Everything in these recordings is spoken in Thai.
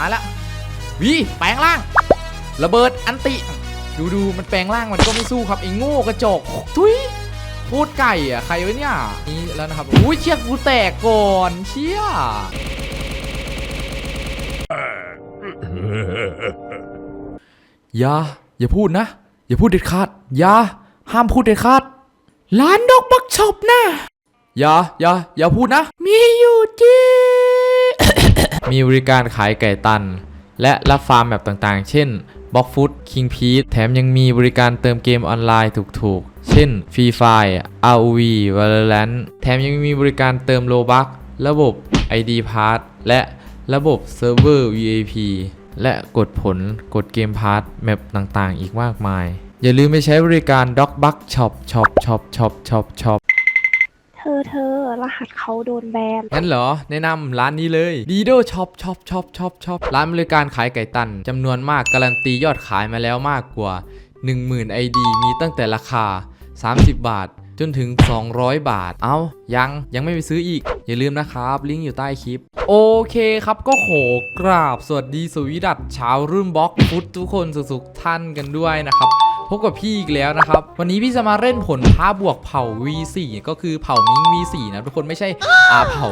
มาละวีแปลงร่าง ระเบิดอันติ ดูดูมันแปลงร่างมันก็ไม่สู้ครับไอ้โง่กระจกทุยพูดไก่อะใครวะเนี่ยนี่แล้วนะครับอุ้ยเชือกกูแตกก่อนเชี่ยอย่าอย่าพูดนะ อย่าพูดเด็ดขาดอย่าห้ามพูดเด็ดขาดร้านดอกบักช็อปนะอย่าอย่าอย่าพูดนะ มีอยู่ที่ มีบริการขายไก่ตัน และรับฟาร์มแบบต่างๆ เช่น b l o c k f o o d King p e a แถมยังมีบริการเติมเกมออนไลน์ถูกๆ เช่น Free Fire ROV Valorant แถมยังมีบริการเติมโลบักระบบ ID Pass และระบบเซิร์ฟเวอร์ VIP และกดผลกดเกมพาร์ทแมปต่างๆ อีกมากมาย อย่าลืมไปใช้บริการ d o c b u c Shop Shop Shop Shop Shop Shop เธอเธอรหัสเขาโดนแบนงั้นเหรอ แนะนำร้านนี้เลย Dido Shop Shop Shop Shop Shop ร้านบริการขายไก่ตันจำนวนมากการันตียอดขายมาแล้วมากกว่า 10,000 ID มีตั้งแต่ราคา 30 บาท จนถึง 200 บาท เอายังยังไม่ไปซื้ออีก อย่าลืมนะครับ ลิงก์อยู่ใต้คลิป โอเคครับก็ขอกราบ สวัสดีสวีดัตชาวรุ่นบล็อกฟุตทุกคนสุขๆท่านกันด้วยนะครับ พบกับพี่อีกแล้วนะครับ วันนี้พี่จะมาเล่นผลพ้าบวกเผ่า V4 ก็คือเผ่ามิง V4 นะทุกคนไม่ใช่อาเผ่า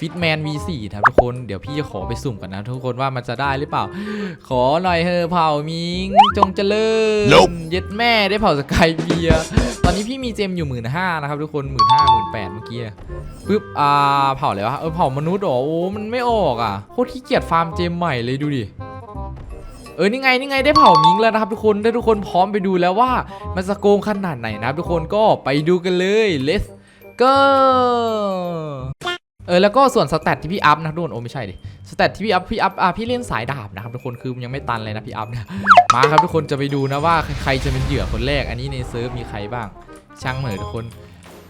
ฟิตแมน V4 นะครับทุกคนเดี๋ยวพี่จะขอไปสุ่มกันนะ ทุกคนว่ามันจะได้หรือเปล่า ขอหน่อยเถอะเผ่ามิงจงเจริญ Nope เย็ดแม่ได้เผ่าสกายเบียร์ตอนนี้พี่มีเจมอยู่หมื่นห้านะครับทุกคนหมื่นห้าหมื่นแปดเมื่อกี้ปึ๊บอ่าเผ่าอะไรวะเออเผ่ามนุษย์เหรอโอ้มันไม่ออกอะโคตรขี้เกียจฟาร์มเจมใหม่เลยดูดิ เออนี่ไงนี่ไงได้เผามิงแล้วนะครับทุกคนได้ทุกคนพร้อมไปดูแล้วว่ามันจะโกงขนาดไหนนะครับทุกคนก็ไปดูกันเลย let's go เออแล้วก็ส่วนสแตทที่พี่อัพนะทุกคนโอ้ไม่ใช่ดิสแตทที่พี่อัพพี่อัพอะพี่เล่นสายดาบนะครับทุกคนคือยังไม่ตันเลยนะพี่อัพเนี่ยมาครับทุกคนจะไปดูนะว่าใครจะเป็นเหยื่อคนแรก อันนี้ในเซิร์ฟมีใครบ้าง ช่างเหมอทุกคน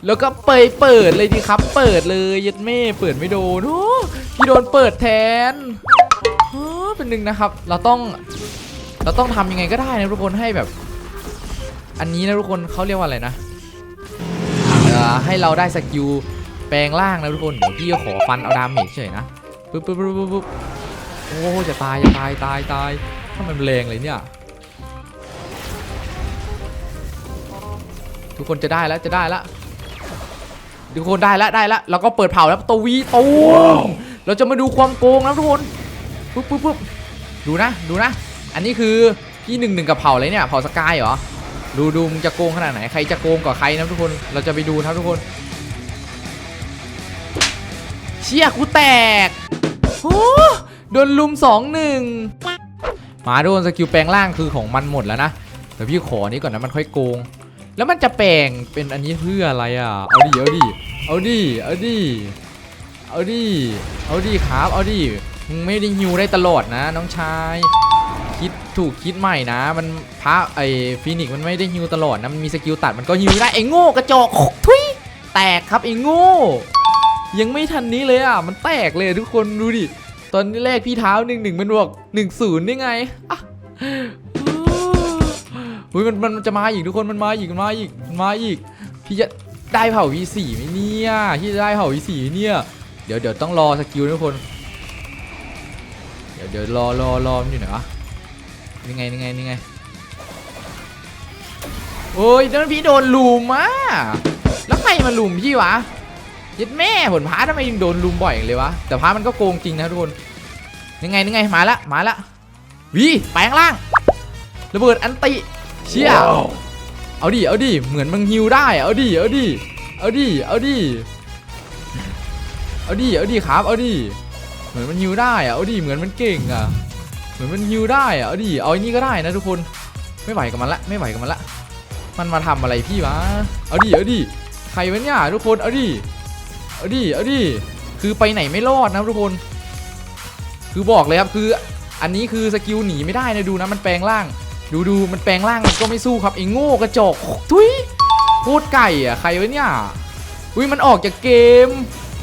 แล้วก็เปิดเปิดเลยดีครับ เปิดเลยยัดเม่เปิดไม่โดนโอ้พี่โดนเปิดแทน เป็นหนึ่งนะครับ เราต้องเราต้องทำยังไงก็ได้นะทุกคนให้แบบ อันนี้นะทุกคนเขาเรียกว่าอะไรนะเอ่อให้เราได้สกิลแปลงร่างนะทุกคนเดี๋ยวพี่จะขอฟันเอาดาเมจเฉยนะปึ๊บปึ๊บปึ๊บปึ๊บปึ๊บโอ้จะตายจะตายตายตายทำไมมันแรงเลยเนี่ยทุกคนจะได้แล้วจะได้แล้วทุกคนได้แล้วได้แล้วเราก็เปิดเผาแล้วตัววีตูมเราจะมาดูความโกงนะทุกคน ปุ๊บปุ๊บปุ๊บดูนะดูนะ อันนี้คือพี่หนึ่งหนึ่งกับเผาอะไรเนี่ยเผาสกายเหรอดูดูมึงจะโกงขนาดไหนใครจะโกงกว่าใครนะทุกคนเราจะไปดูครับทุกคน เชี่ยกูแตกโอ้โดนลุมสองหนึ่งมาโดนสกิลแปลงร่างคือของมันหมดแล้วนะเดี๋ยวพี่ขอนี้ก่อนนะมันค่อยโกง แล้วมันจะแปลงเป็นอันนี้เพื่ออะไรอะเอาดิเอาดิเอาดิเอาดิ เอาดิ เอาดิครับ เอาดิมึงไม่ได้ฮิวได้ตลอดนะ น้องชาย คิดถูกคิดใหม่นะ มันพระไอ้ฟีนิกมันไม่ได้ฮิวตลอดนะ มันมีสกิลตัดมันก็ฮิวได้ไอ้โง่กระจอกทุยแตกครับไอ้โง่ ยังไม่ทันนี้เลยอะ มันแตกเลยทุกคนดูดิ ตอนนี้แรกพี่เท้าหนึ่งหนึ่งมันบอกหนึ่งศูนย์ได้ไงอะอุ้ยมันมันจะมาอีกทุกคนมันมาอีกมันมาอีกมันมาอีกพี่จะได้เผ่า V4 ไหมเนี่ยพี่จะได้เผ่า V4 ไหมเนี่ย เดี๋ยวเดี๋ยวต้องรอสกิลนะทุกคน เดี๋ยวเดี๋ยวรอรอรอมันอยู่ไหนวะนี่ไงนี่ไงนี่ไงโอ้ยโดนพี่โดนลุมอะแล้วใครมาลุมพี่วะยัดแม่ผลพาทำไมโดนลุมบ่อยอย่างเลยวะแต่พามันก็โกงจริงนะทุกคนยังไงนี่ไงมาละมาละวีแปลงร่างระเบิดอันติเชี่ยเอาดิเอาดิเหมือนมึงฮิวได้เอาดิเอาดิเอาดิเอาดิ เอาดิเอาดิครับ เอาดิเหมือนมันฮิวได้อะเอาดิเหมือนมันเก่งอะเหมือนมันฮิวได้อะเอาดิเอาอ้นี่ก็ได้นะทุกคนไม่ไหวกับมันละไม่ไหวกับมันละมันมาทำอะไรพี่วะเอาดิเอาดิใครวะเนี่ยทุกคนเอาดิเอาดิเอาดิคือไปไหนไม่รอดนะทุกคน คือบอกเลยครับคืออันนี้คือสกิลหนีไม่ได้นะดูนะมันแปลงร่าง ดูดูมันแปลงร่างก็ไม่สู้ครับไอ้โง่กระจอกทุยพูดไก่อะใครวะเนี่ยอุ้ยมันออกจากเกม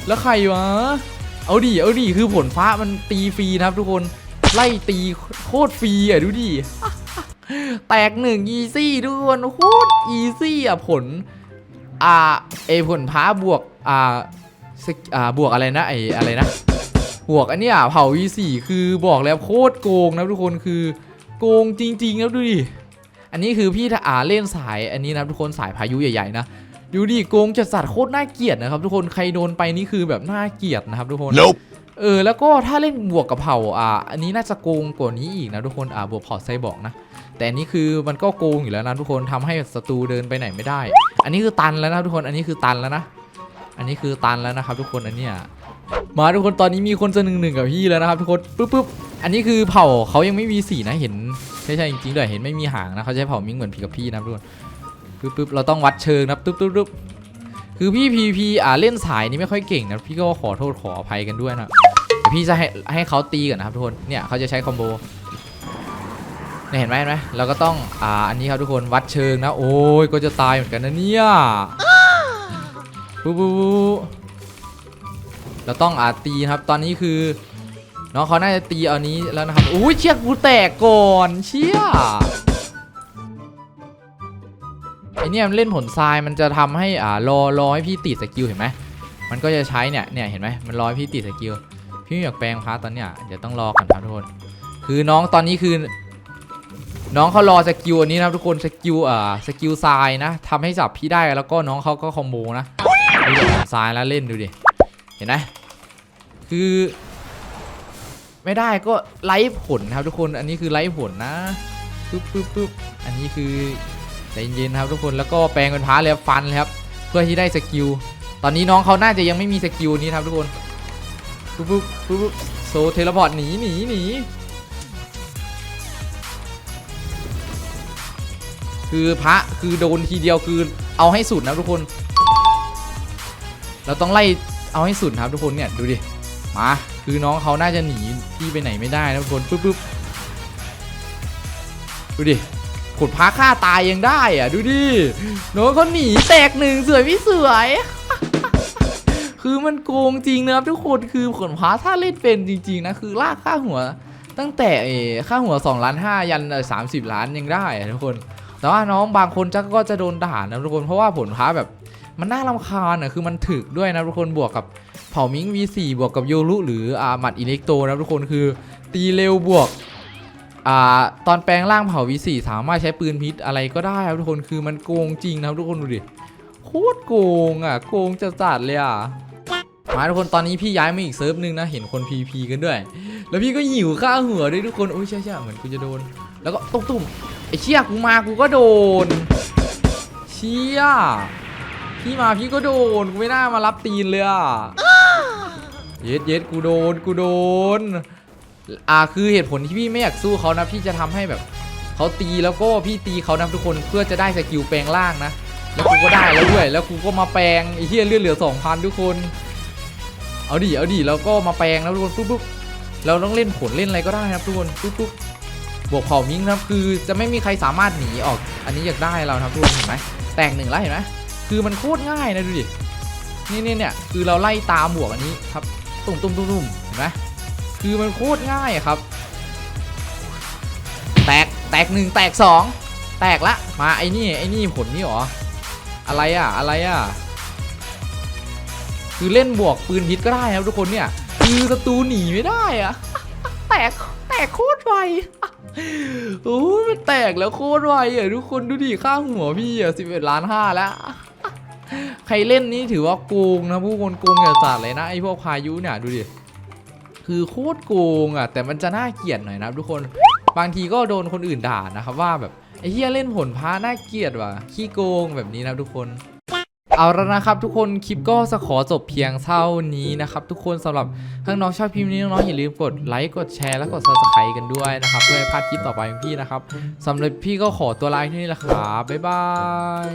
แล้วใครวะ เอาดิ เอาดิ คือผลฟ้ามันตีฟรีนะครับทุกคน ไล่ตีโคตรฟรีอะดูดิ แตกหนึ่งอีซี่ทุกคนโคตรอีซี่อะผล อ่าเอผลพ้าบวก อ่าสกอ่าบวกอะไรนะไออะไรนะ บวกอันนี้ยเผา V4 คือบอกแล้วโคตรโกงนะทุกคนคือโกงจริงๆครับดูดิ อันนี้คือพี่ถ้าอ่าเล่นสายอันนี้นะทุกคนสายพายุใหญ่ๆนะ ดูดิโกงจะสัตว์โคตรน่าเกลียดนะครับทุกคนใครโดนไปนี่คือแบบน่าเกลียดนะครับทุกคน Nope. เออแล้วก็ถ้าเล่นบวกกับเผ่าอ่าอันนี้น่าจะโกงกว่านี้อีกนะทุกคนอ่าบวกเผ่าไซบอร์กนะ แต่อันนี้คือมันก็โกงอยู่แล้วนะทุกคนทำให้ศัตรูเดินไปไหนไม่ได้ อันนี้คือตันแล้วนะทุกคนอันนี้คือตันแล้วนะ อันนี้คือตันแล้วนะครับ ทุกคนอันเนี้ยมาทุกคนตอนนี้มีคนจะหนึ่งหนึ่งกับพี่แล้วนะครับทุกคนปุ๊บปุ๊บอันนี้คือเผ่าเขายังไม่มีสีนะเห็นใช่ใช่จริงๆด้วยเห็นไม่มีหางนะเขาใช้เผ่ามิงเหมือนพี่กับพี่นะทุกคน ปุ๊บปุ๊บเราต้องวัดเชิงนะปุ๊บปุ๊บปุ๊บคือพี่พีพีอ่าเล่นสายนี้ไม่ค่อยเก่งนะพี่ก็ขอโทษขออภัยกันด้วยนะเดี๋ยวพี่จะให้ให้เขาตีก่อนนะครับทุกคนเนี่ยเขาจะใช้คอมโบเนี่ยเห็นไหมเห็นไหมเราก็ต้องอ่าอันนี้ครับทุกคนวัดเชิงนะ โอ้ยก็จะตายเหมือนกันนะเนี่ยปุ๊บปุ๊บปุ๊บเราต้องอาตีครับตอนนี้คือน้องเขาน่าจะตีเอานี้แล้วนะครับอุ้ยเชือกกูแตกก่อนเชี่ย ไอเนี่ยมันเล่นผลทรายมันจะทำให้อ่ารอรอให้พี่ติดสกิลเห็นไหมมันก็จะใช้เนี่ยเนี่ยเห็นไหมมันรอให้พี่ติดสกิลพี่อยากแปลงพาร์ตตอนเนี้ยเดี๋ยวต้องรอกันครับทุกคนคือน้องตอนนี้คือ น้องเขารอสกิลอันนี้นะทุกคนสกิลอ่าสกิลทรายนะทำให้จับพี่ได้แล้วก็น้องเขาก็คอมโบนะดูดิซ้ายแล้วเล่นดูดิเห็นไหมคือ ไม่ได้ก็ไล่ผลครับทุกคนอันนี้คือไล่ผลนะปึ๊บปึ๊บปึ๊บอันนี้คือ ใจเย็นๆครับทุกคนแล้วก็แปลงเป็นพาร์ทเลยฟันเลยครับเพื่อที่ได้สกิลตอนนี้น้องเขาน่าจะยังไม่มีสกิลนี้ครับทุกคนปึ๊บปึ๊บปึ๊บโซเทเลพอร์ตหนีหนีหนีคือพระคือโดนทีเดียวคือเอาให้สุดนะทุกคน เราต้องไล่เอาให้สุดครับทุกคนเนี่ยดูดิมาคือน้องเขาน่าจะหนีพี่ไปไหนไม่ได้นะทุกคนปุ๊บปุ๊บดูดิ ขดพาฆ่าตายยังได้อะดูดิน้องเขาหนีแตกหนึ่งสวยไม่สวย คือมันโกงจริงนะครับทุกคนคือขนพาถ้าเล่นเป็นจริง ๆนะคือลากค่าหัว ตั้งแต่ค่าหัว2ล้าน5ยันสามสิบล้านยังได้อะทุกคน แต่ว่าน้องบางคนจะก็จะโดนด่านะทุกคนเพราะว่าผลพ้าแบบมันน่ารำคาญอะคือมันถึกด้วยนะทุกคนบวกกับเผ่ามิง V4 บวกกับโยรุหรืออาหมัดอิเล็กโตนะทุกคนคือตีเร็วบวก อ่าตอนแปลงร่างเผ่า V4 สามารถใช้ปืนพิษอะไรก็ได้ครับทุกคนคือมันโกงจริงนะครับทุกคนดูดิโคตรโกงอะโกงจะจัดเลยอะมาทุกคนตอนนี้พี่ย้ายมาอีกเซิร์ฟหนึงนะเห็นคน PP กันด้วย แล้วพี่ก็หิวข้าหัวด้วยทุกคนโอ้ยใช่ใช่เหมือนกูจะโดน แล้วก็ตุ้มตุ้มไอ้เชี่ยกูมากูก็โดน เชี่ยพี่มาพี่ก็โดนกูไม่น่ามารับตีนเลยอะเย็ดเย็ดกูโดนกูโดน อ่าคือเหตุผลที่พี่ไม่อยากสู้เขานะพี่จะทำให้แบบเขาตีแล้วก็พี่ตีเขานะทุกคนเพื่อจะได้สกิลแปลงร่างนะ แล้วกูก็ได้แล้วด้วย แล้วกูก็มาแปลงไอ้เหี้ยเลือดเหลือสองพันทุกคน เอาดิเอาดิแล้วก็มาแปลงแล้วทุกคนปุ๊บปุ๊บเราต้องเล่นผลเล่นอะไรก็ได้นะครับทุกคนปุ๊บปุ๊บบวกเผ่ามิงนะครับคือจะไม่มีใครสามารถหนีออก อันนี้อยากได้เรานะครับทุกคนเห็นไหมแตกหนึ่งแล้วเห็นไหมคือมันโคตรง่ายนะดูดินี่เนี่ยเนี่ยคือเราไล่ตามบวกอันนี้ครับตุ้มตุ้มตุ้มตุ้มเห็นไหม คือมันโคตรง่ายครับ แตกแตกหนึ่งแตกสองแตกละมาไอ้นี่ไอ้นี่ผลนี่หรออะไรอะอะไรอะคือเล่นบวกปืนพิษก็ได้ครับทุกคนเนี่ยคือศัตรูหนีไม่ได้อะแตกแตกโคตรไวโอ้มันแตกแล้วโคตรไวอะทุกคนดูดิค่าหัวพี่อะสิบเอ็ดล้านห้าแล้วใครเล่นนี่ถือว่าโกงนะผู้คนโกงอย่าจัดเลยนะไอพวกพายุเนี่ยดูดิ คือโคตรโกงอะแต่มันจะน่าเกลียดหน่อยนะทุกคนบางทีก็โดนคนอื่นด่านะครับว่าแบบไอ้เฮียเล่นผลพาน่าเกลียดว่ะขี้โกงแบบนี้นะทุกคนเอาแล้วนะครับทุกคนคลิปก็จะขอจบเพียงเท่านี้นะครับทุกคนสำหรับถ้าน้องชอบคลิปนี้น้องๆอย่าลืมกดไลค์กดแชร์และกด subscribe กันด้วยนะครับเพื่อให้พลาดคลิปต่อไปของพี่นะครับสำหรับพี่ก็ขอตัวลาที่นี่ละครับบ๊ายบาย